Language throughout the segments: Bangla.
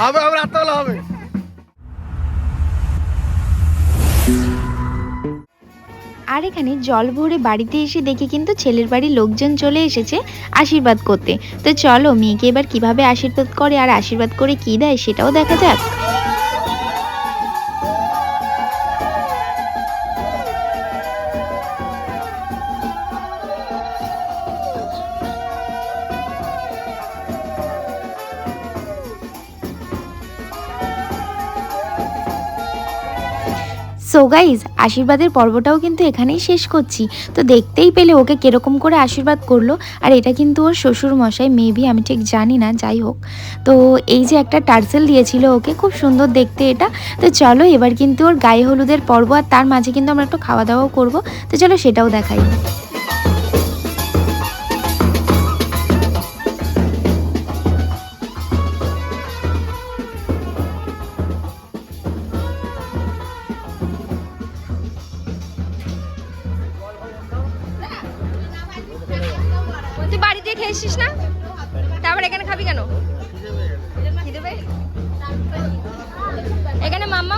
হবে আর এখানে জল ভরে বাড়িতে এসে দেখে কিন্তু ছেলের বাড়ির লোকজন চলে এসেছে আশীর্বাদ করতে। তো চলো, মেয়েকে এবার কীভাবে আশীর্বাদ করে আর আশীর্বাদ করে কি দেয় সেটাও দেখা যাক। গাইজ আশীর্বাদের পর্বটাও কিন্তু এখানেই শেষ করছি। তো দেখতেই পেলে ওকে কেরকম করে আশীর্বাদ করল, আর এটা কিন্তু ওর শ্বশুর মশাই মেবি আমি ঠিক জানি না, যাই হোক। তো এই যে একটা টার্সেল দিয়েছিল ওকে, খুব সুন্দর দেখতে এটা। তো চলো এবার কিন্তু ওর গায়ে হলুদের পর্ব, আর তার মাঝে কিন্তু আমরা একটু খাওয়া দাওয়াও করব। তো চলো সেটাও দেখাই।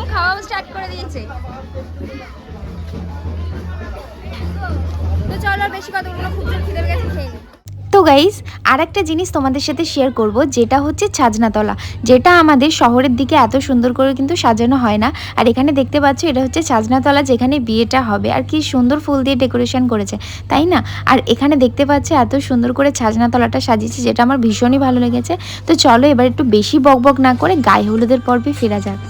এখানে মাম্মাম খাওয়া স্টার্ট করে দিয়েছে। তো চলো বেশি কথা বলব খুব জোর খিদে গেছে খেয়ে। তো গাইস আর একটা জিনিস তোমাদের সাথে শেয়ার করব, যেটা হচ্ছে ছাজনাতলা, যেটা আমাদের শহরের দিকে এত সুন্দর করে কিন্তু সাজানো হয় না। আর এখানে দেখতে পাচ্ছ, এটা হচ্ছে ছাজনাতলা যেখানে বিয়েটা হবে। আর কি সুন্দর ফুল দিয়ে ডেকোরেশন করেছে, তাই না? আর এখানে দেখতে পাচ্ছ, এত সুন্দর করে ছাজনাতলাটা সাজিয়েছে, যেটা আমার ভীষণই ভালো লেগেছে। তো চলো এবার একটু বেশি বকবক না করে গায়ে হলুদের পর্বে ফেরা যাক।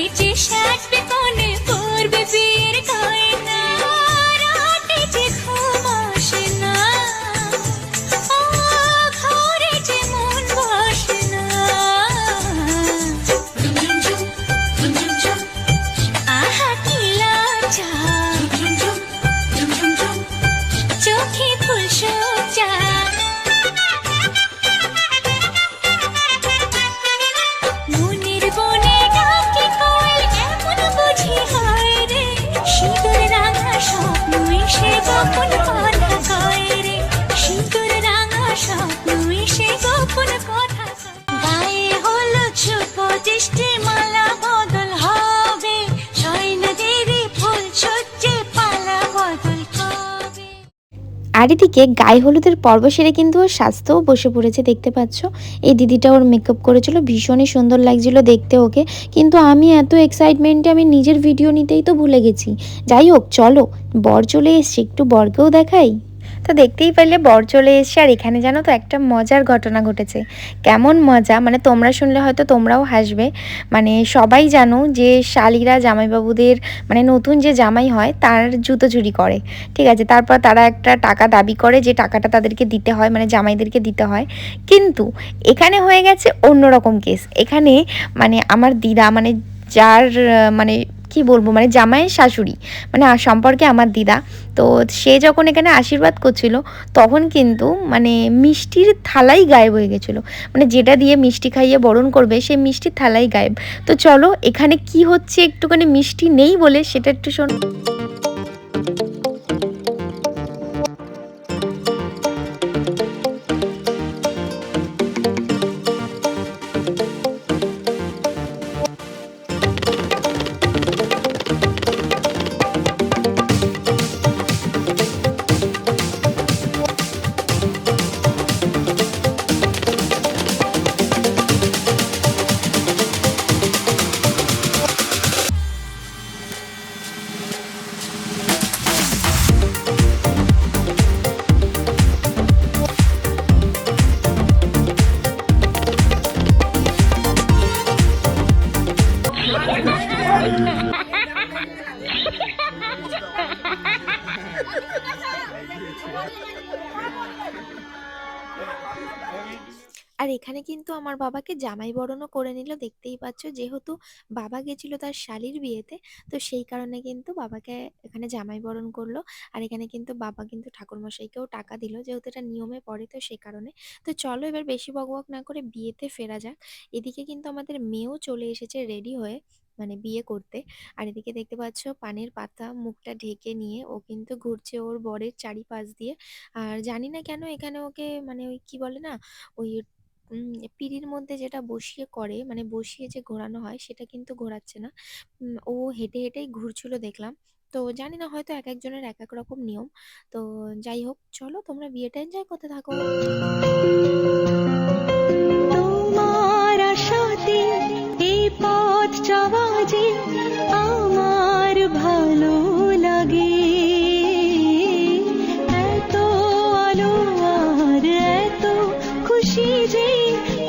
British had আর এদিকে গায়ে হলুদের পর্ব সেরে কিন্তু ওর স্বাস্থ্যও বসে পড়েছে, দেখতে পাচ্ছ? এই দিদিটা ওর মেকআপ করেছিল, ভীষণই সুন্দর লাগছিল দেখতে ওকে। কিন্তু আমি এত এক্সাইটমেন্টে আমি নিজের ভিডিও নিতেই তো ভুলে গেছি। যাই হোক, চলো, বর চলে এসছে, একটু বরকেও দেখাই। তো দেখতেই পারলে বর চলে এসছে, আর এখানে জানো তো একটা মজার ঘটনা ঘটেছে। কেমন মজা মানে তোমরা শুনলে হয়তো তোমরাও হাসবে। মানে সবাই জানো যে শালিরা জামাইবাবুদের মানে নতুন যে জামাই হয় তার জুতো চুরি করে, ঠিক আছে? তারপর তারা একটা টাকা দাবি করে যে টাকাটা তাদেরকে দিতে হয় মানে জামাইদেরকে দিতে হয়। কিন্তু এখানে হয়ে গেছে অন্যরকম কেস। এখানে মানে আমার দিদা মানে যার মানে কি বলব? মানে জামাইয়ের শাশুড়ি মানে সম্পর্কে আমার দিদা। তো সে যখন এখানে আশীর্বাদ করছিল, তখন কিন্তু মানে মিষ্টির থালাই গায়েব হয়ে গেছিল। মানে যেটা দিয়ে মিষ্টি খাইয়ে বরণ করবে সে মিষ্টির থালাই গায়েব। তো চলো, এখানে কি হচ্ছে? একটুখানি মিষ্টি নেই বলে সেটা একটু শোন। আর এখানে কিন্তু আমার বাবাকে জামাই বরণও করে নিল, দেখতেই পাচ্ছ। যেহেতু বাবা গেছিল তার শালির বিয়েতে, তো সেই কারণে কিন্তু বাবাকে এখানে জামাই বরণ করল। আর এখানে কিন্তু বাবা কিন্তু ঠাকুরমশাইকেও টাকা দিল, যেহেতু এটা নিয়মে পড়ে তো সেই কারণে। তো চলো এবার বেশি বকবক না করে বিয়েতে ফেরা যাক। এদিকে কিন্তু আমাদের মেয়েও চলে এসেছে রেডি হয়ে। মানে বিয়ে করতে। আর এদিকে দেখতে পাচ্ছ পানের পাতা মুখটা ঢেকে নিয়ে ও কিন্তু ঘুরছে ওর বরের চারিপাশ দিয়ে। আর জানি না কেন এখানে ওকে মানে ওই কি বলে না, ওই পিঁড়ির মধ্যে যেটা বসিয়ে করে মানে বসিয়ে যে ঘোরানো হয় সেটা কিন্তু ঘোরাচ্ছে না। ও হেঁটে হেঁটেই ঘুরছিল দেখলাম। তো জানি না হয়তো এক একজনের এক এক রকম নিয়ম। তো যাই হোক, চলো তোমরা বিয়েটা এনজয় করতে থাকো। see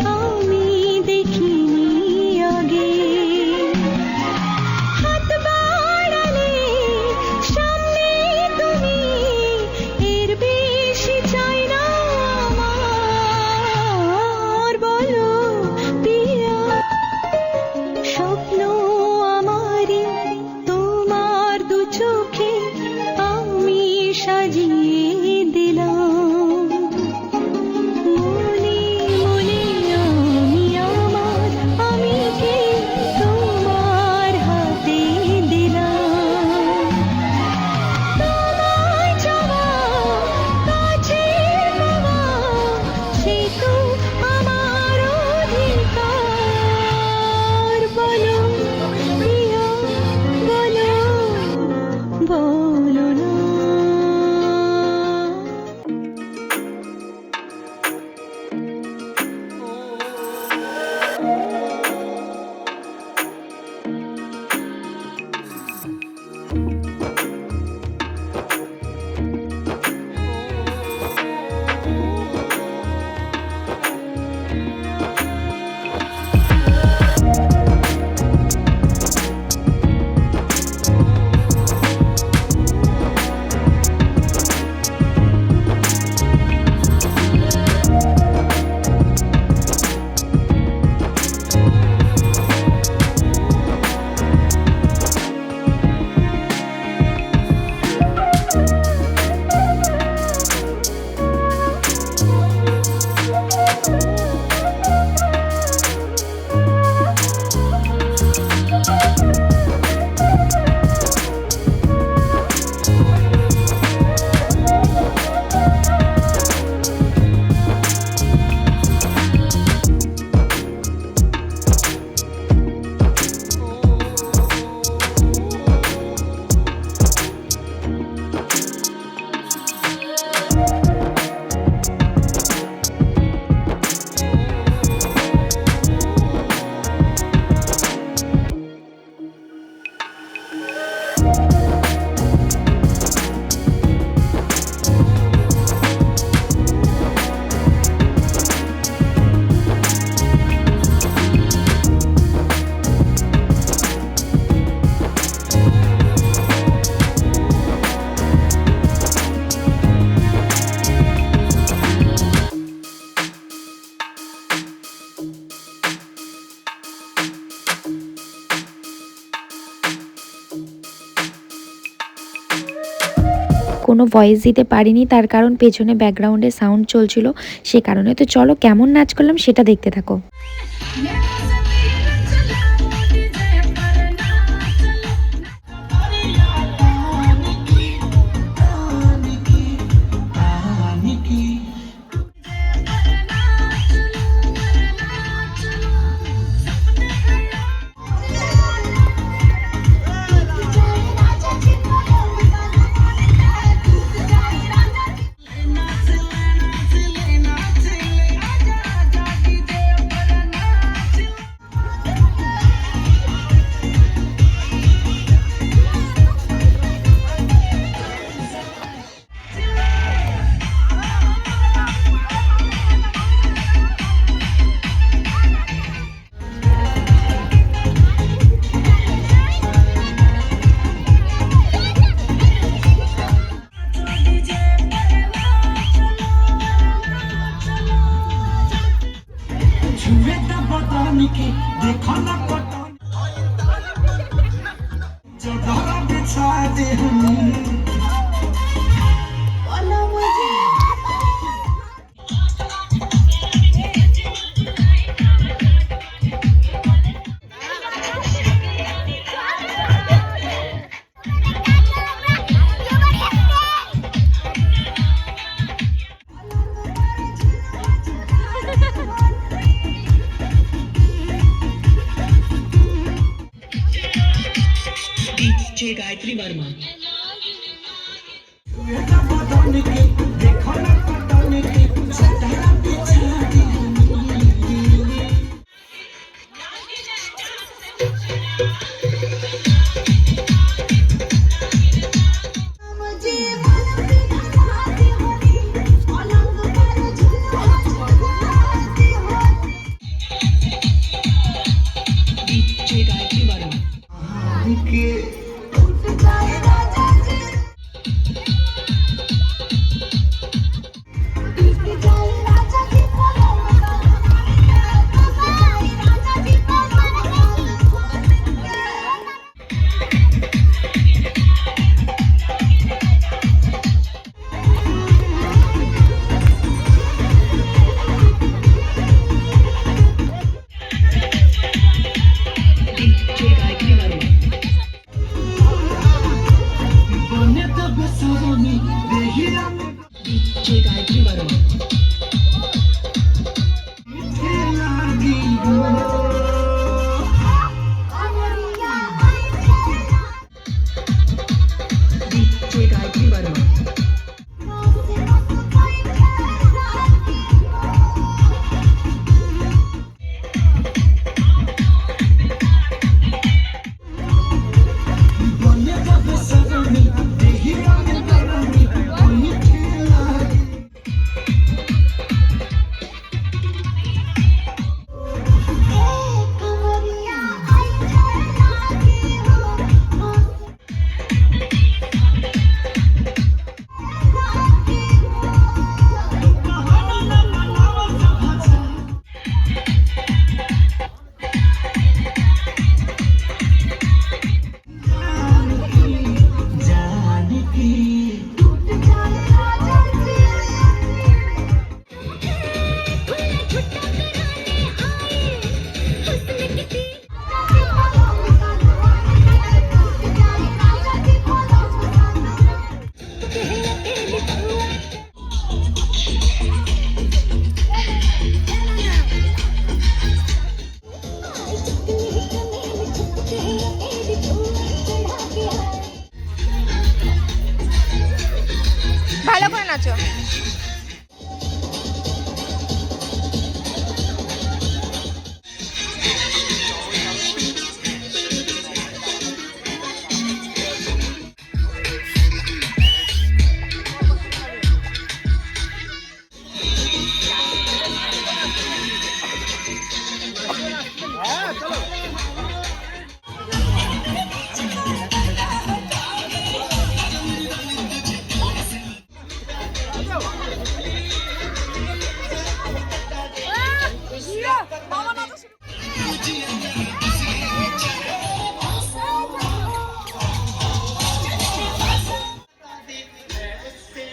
ভয়েস দিতে পারিনি। তার কারণ পেছনে ব্যাকগ্রাউন্ডে সাউন্ড চলছিল। সে কারণে তো চলো কেমন নাচ করলাম সেটা দেখতে থাকো।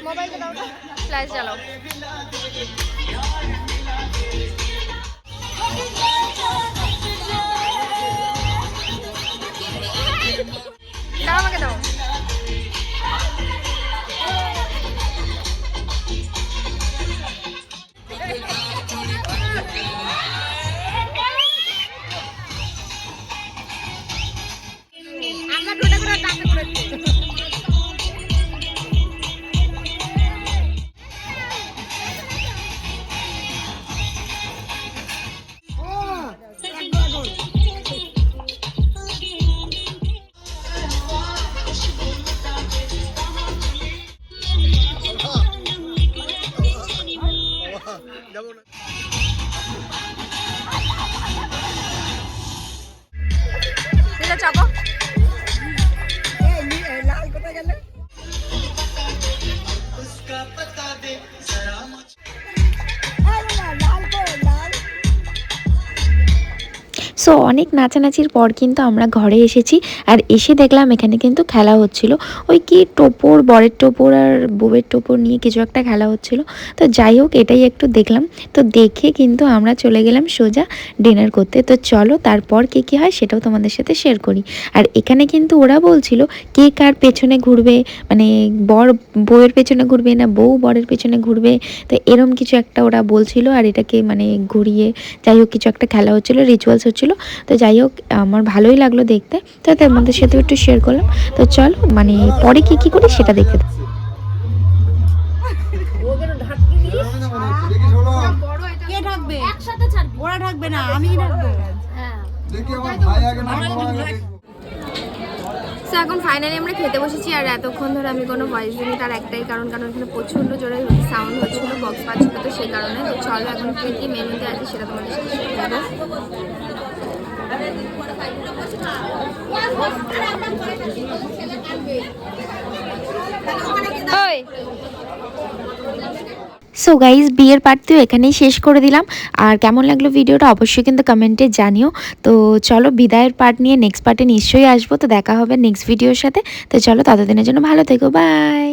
মোবাইলটা দাও ফ্ল্যাশ জ্বালাও সো অনেক নাচানাচির পর কিন্তু আমরা ঘরে এসেছি আর এসে দেখলাম এখানে কিন্তু খেলা হচ্ছিল। ওই কি টোপর, বরের টোপর আর বউয়ের টোপর নিয়ে কিছু একটা খেলা হচ্ছিল। তো যাই হোক, এটাই একটু দেখলাম। তো দেখে কিন্তু আমরা চলে গেলাম সোজা ডিনার করতে। তো চলো, তারপর কে কী হয় সেটাও তোমাদের সাথে শেয়ার করি। আর এখানে কিন্তু ওরা বলছিল, কে কার পেছনে ঘুরবে? মানে বর বউয়ের পেছনে ঘুরবে না বউ বরের পেছনে ঘুরবে? তো এরম কিছু একটা ওরা বলছিল আর এটাকে মানে ঘুরিয়ে যাই হোক, কিছু একটা খেলা হচ্ছিল রিচুয়ালস হচ্ছিল। তো যাই হোক আমার ভালোই লাগল দেখতে। তো তোমাদের সাথেও একটু শেয়ার করলাম। তো চলো মানে পরে কি কি করি সেটা দেখতে ওরা ঢাকবে? না আমি এখন ফাইনালি আমরা খেতে বসেছি আর এতক্ষণ ধরে আমি কোনো ভয়েস দিইনি তার একটাই কারণ কারণ এখানে প্রচণ্ড জোরে সাউন্ড হচ্ছিল বক্স পাচ্ছিল তো সেই কারণে। তো চলো এখন কী কী মেনুতে আছে সেটা তোমাদের সাথে সো গাইজ বিয়ের পার্টিও এখানেই শেষ করে দিলাম। আর কেমন লাগল ভিডিওটা অবশ্যই কিন্তু কমেন্টে জানিও। তো চলো বিদায়ের পার্ট নিয়ে নেক্সট পার্টে নিশ্চয়ই আসব। তো দেখা হবে নেক্সট ভিডিওর সাথে। তো চলো ততদিনের জন্য ভালো থেকো। বাই